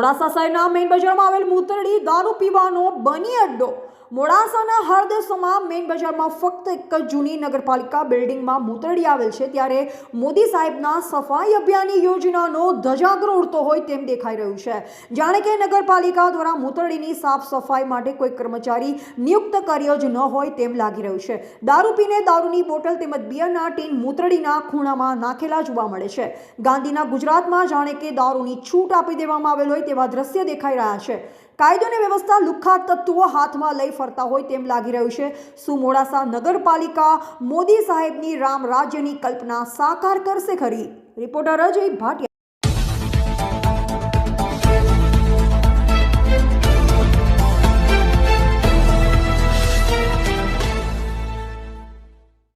મોડાસા શહેરના મેઇન બજારમાં આવેલ મૂતરડી દારૂ પીવાનો બની અડ્ડો. મોડાસાના હરદેસમાં મેઇન બજારમાં ફક્ત એક જ જૂની નગરપાલિકા બિલ્ડિંગમાં મૂતરડી આવેલ છે. ત્યારે મોદી સાહેબના સફાઈ અભિયાનની યોજનાનો ધજાગરો ઉડતો હોય તેમ દેખાઈ રહ્યું છે. જાણે કે નગરપાલિકા દ્વારા મૂતરડીની સાફ સફાઈ માટે કોઈ કર્મચારી નિયુક્ત કર્યો જ ન હોય તેમ લાગી રહ્યું છે. દારૂ પીને દારૂની બોટલ તેમજ બિયરના ટીન મૂતરડીના ખૂણામાં નાખેલા જોવા મળે છે. ગાંધીના ગુજરાતમાં જાણે કે દારૂની છૂટ આપી દેવામાં આવેલ હોય તેવા દ્રશ્ય દેખાઈ રહ્યા છે. કાયદો અને વ્યવસ્થા લુખ્ખા તત્વો હાથમાં લઈ ફરતા હોય તેમ લાગી રહ્યું છે. શું મોડાસા નગરપાલિકા મોદી સાહેબની રામ રાજ્યની કલ્પના સાકાર કરશે ખરી. રિપોર્ટર અજય ભાટિયા